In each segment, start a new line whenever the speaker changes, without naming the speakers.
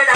আর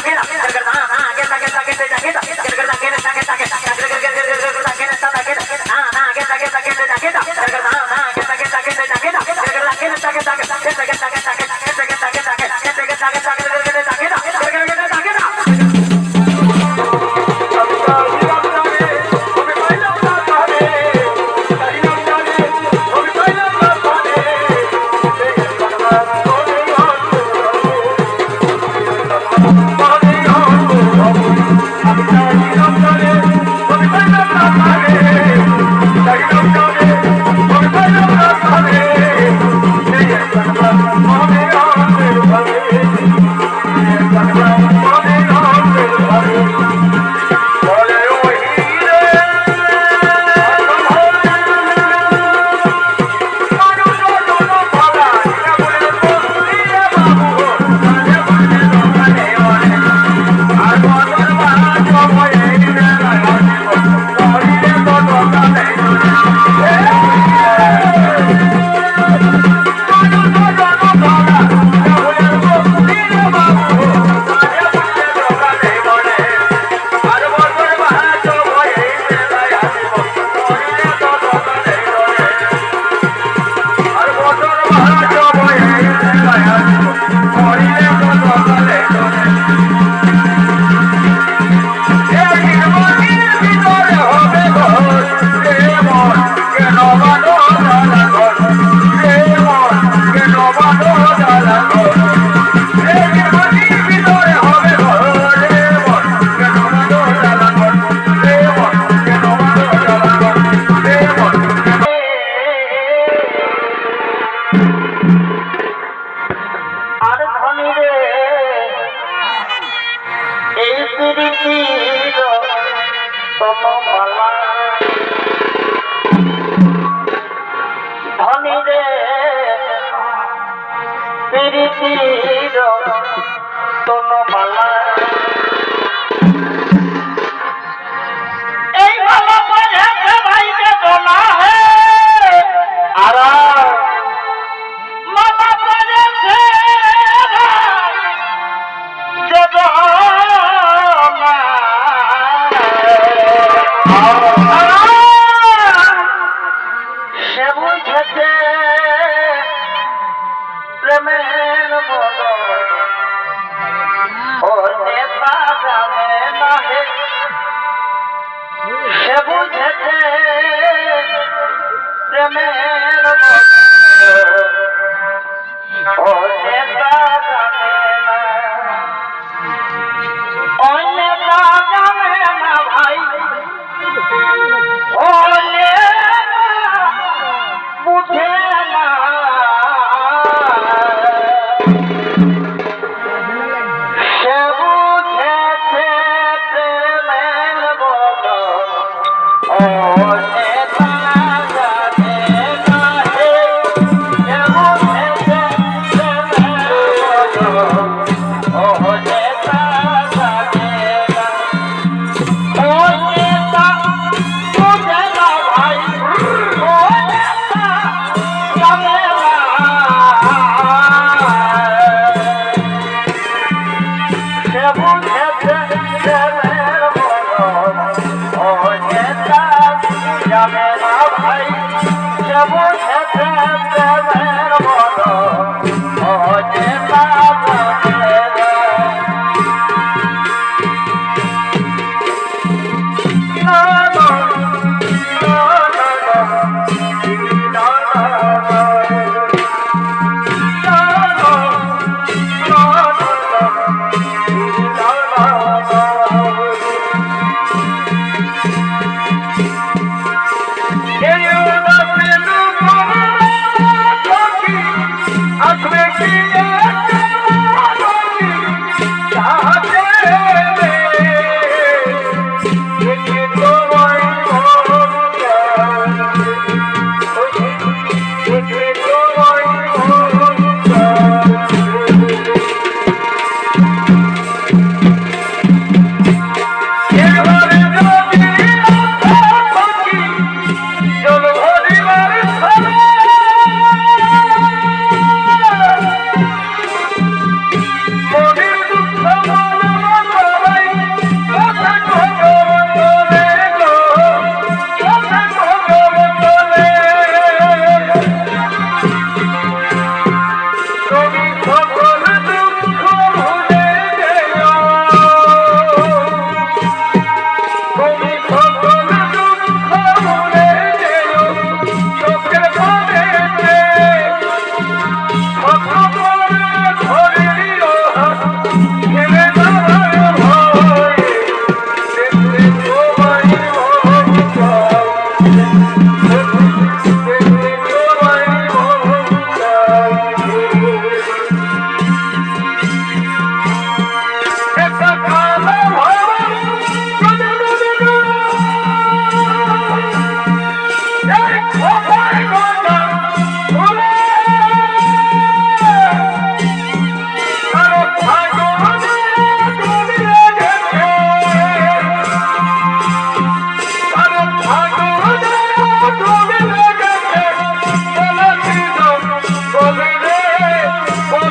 প্রীতির তনমালা में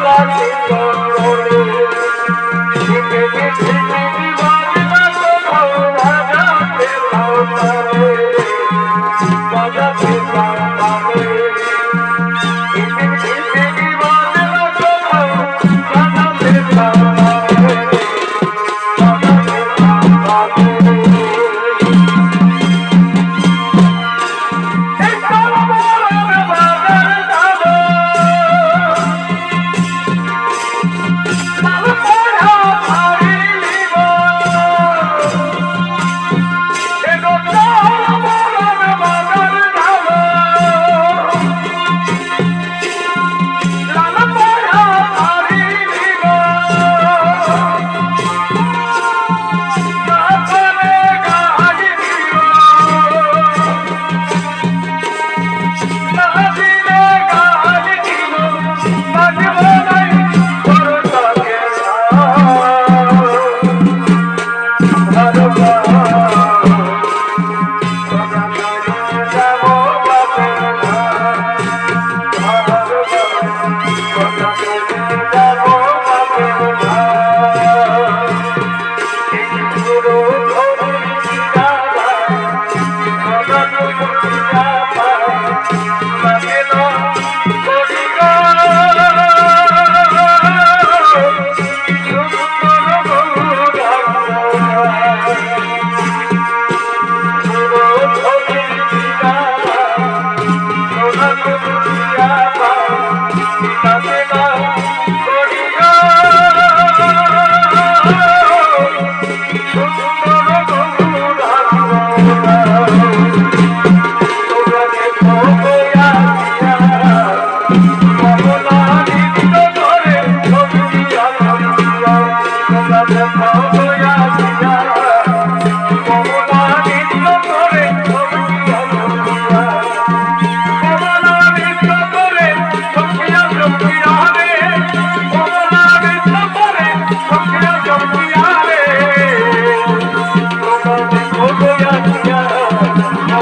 Thank you.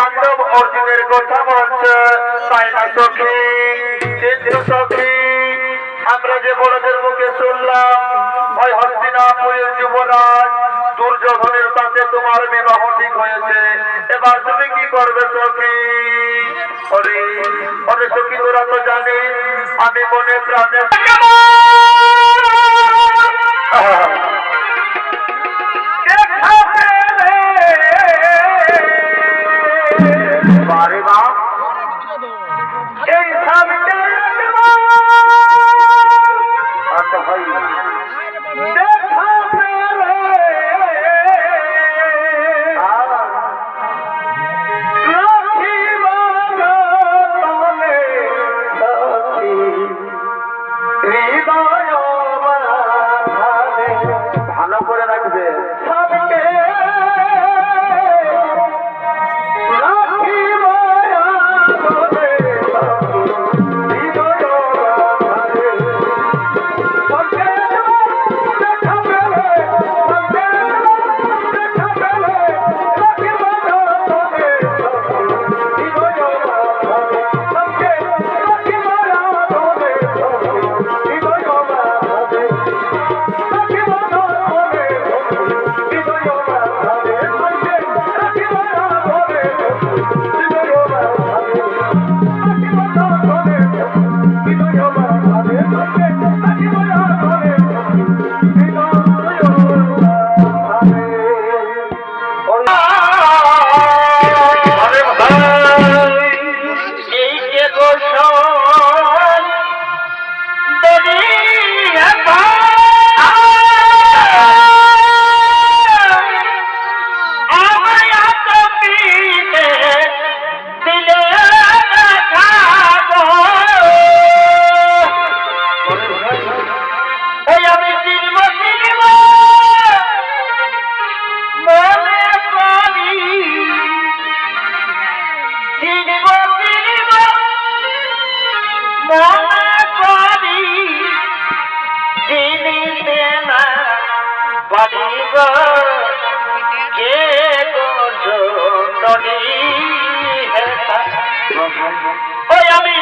Pandava অর্জুনের কথা বলছে। আমরা যে বড়দের মুখে শুনলাম, ওই হস্তিনাপুরের যুবরাজ দুর্যোধনের সাথে তোমার বিবাহ ঠিক হয়েছে। এবার তুমি কি করবে, সখী? অরে সখী, তোরা তো জানি আমি মনে প্রাণে
কে জননী হে ওই আমি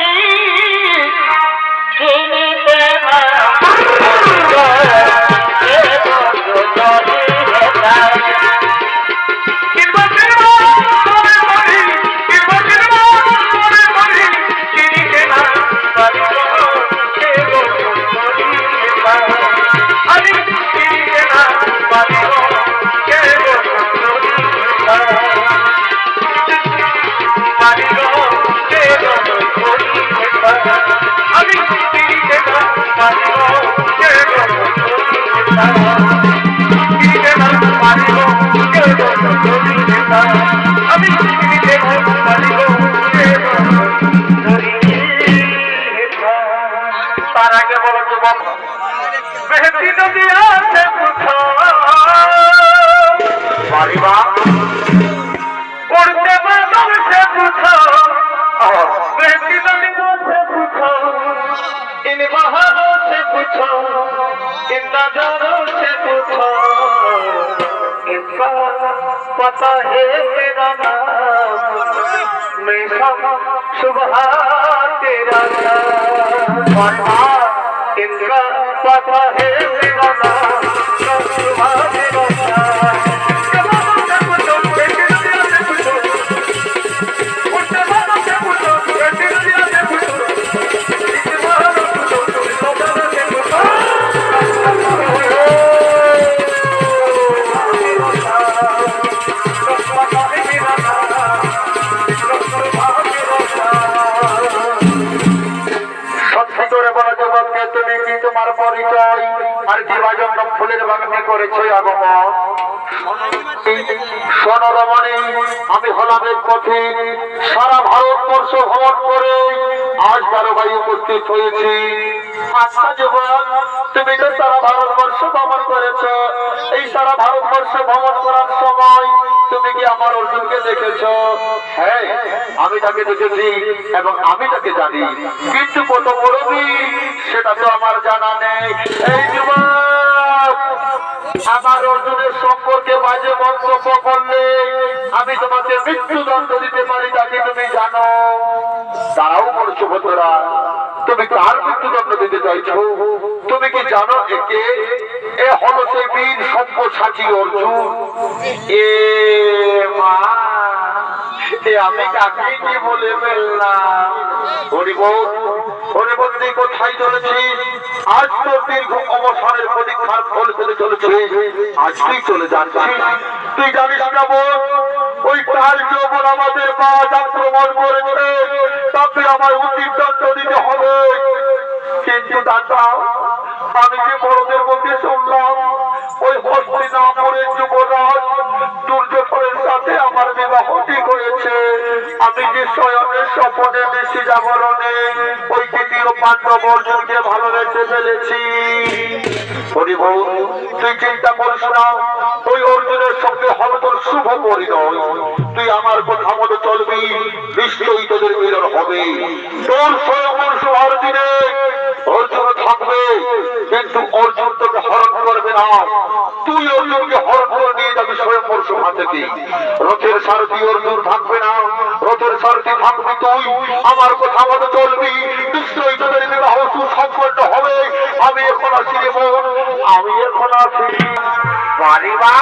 সারা ভারতবর্ষ ভ্রমণ করে আজ বারো ভাই উপস্থিত হয়েছি। আচ্ছা তুমি তো সারা ভারতবর্ষ ভ্রমণ করেছ। এই সারা ভারতবর্ষ ভ্রমণ করার সময় তুমি কি আমার অর্জুনকে দেখেছ? হ্যাঁ আমি তাকে দেখেছি এবং আমি তাকে জানি। কিন্তু কত বড় সেটা তো আমার জানা নেই। এই যুবক আমার অর্জুনের সম্পর্কে মন্তব্য করলে আমি তোমাকে মৃত্যুদণ্ড দিতে পারি তাকে তুমি জানো? তারাও বলছো ভোতরা তুমি কার মৃত্যুদণ্ড দিতে চাইছো? তুমি কি জানো একে? এ হলো সে বীর সব্যসাচী অর্জুন। এ মা আমি আমাদের বাজ আক্রমণ করেছে তাকে আমার উচিত দণ্ড দিতে হবে। কিন্তু দাদা, আমি যে বড়দের মুখে শুনলাম, ওই হস্তিনাপুরের যুবরাজ দুর্যোধনের সাথে আমার বিবাহ হয়েছে। আমি যে স্বয়নের স্বপনে বেশি জাগরণে ওই দ্বিতীয় পাণ্ডব অর্জুনকে ভালোবেসে ফেলেছি। হরিবৌ তুই চিন্তা করিস না। ওই অর্জুনের সঙ্গে হবে তোর শুভ পরিণয়। তুই আমার কথা মতো চলবি, নিশ্চয়ই তোদের মিলন হবে। তোর স্বয়ং অর্জুনে অর্জুন থাকবে, কিন্তু অর্জুন তোকে হরণ করবে না। তুই অর্জুনকে হরণ করে নিয়ে যাবি স্বয়ং পরশুমা থেকে রথের সারথি অর্জুন থাকবে না। রথের সারথি থাকবি তুই। আমার কথা মতো চলবি। নিশ্চয়ই তোদের বিবাহ সুসম্পন্ন হবে। আমি এখন রে বোন। আমি এখন আছি।
বাড়িবা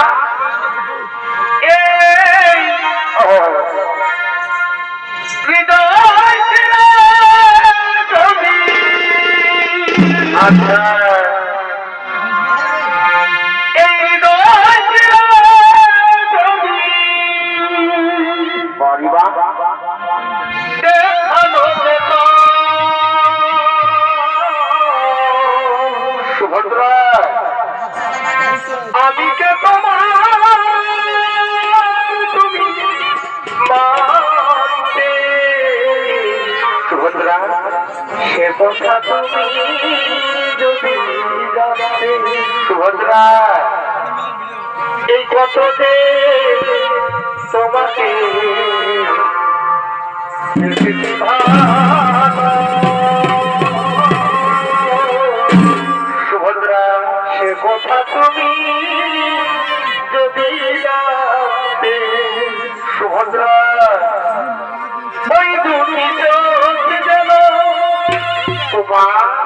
তোমাকে।
সুভদ্রা
সে কথা তুমি যদি
সুভদ্রা
ওই চোখ যেন
তোমার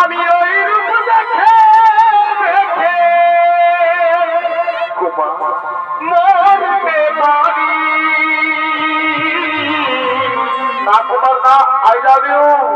আমি ওই রূপ দেখে দেখে মরতে পারি
না কুমার না আই লাভ ইউ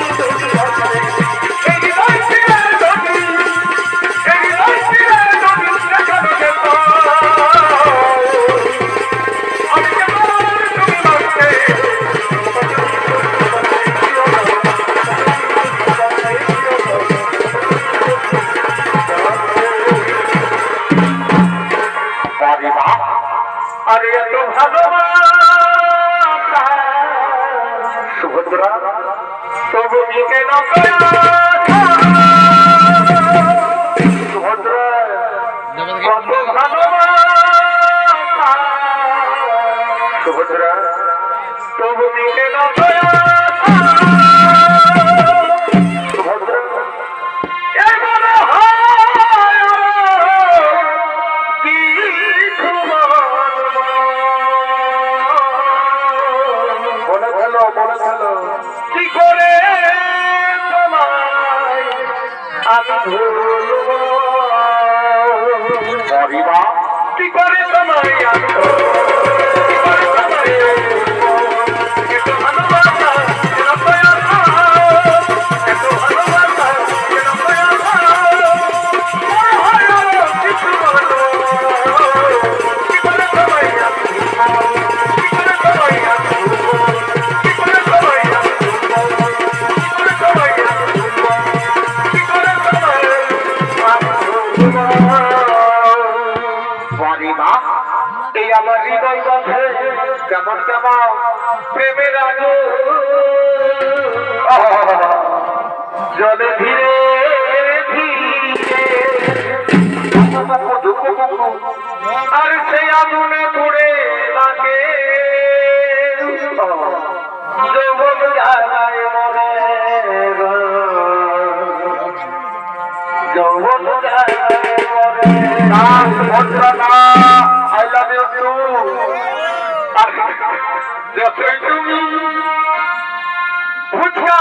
ভুল কেন বন্ধুরা তারা আই লাভ ইউ ইউ যে তুমি বুঝা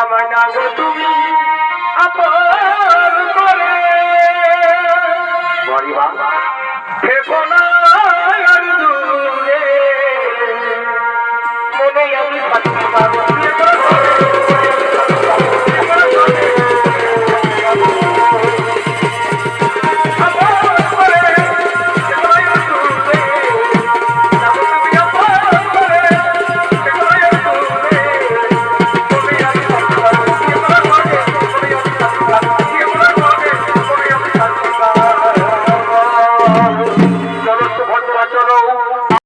আমার নাগ তুমি আপন করে। মরিবা ফেকো না আর দূরে। মনে আমি থাকতে পারব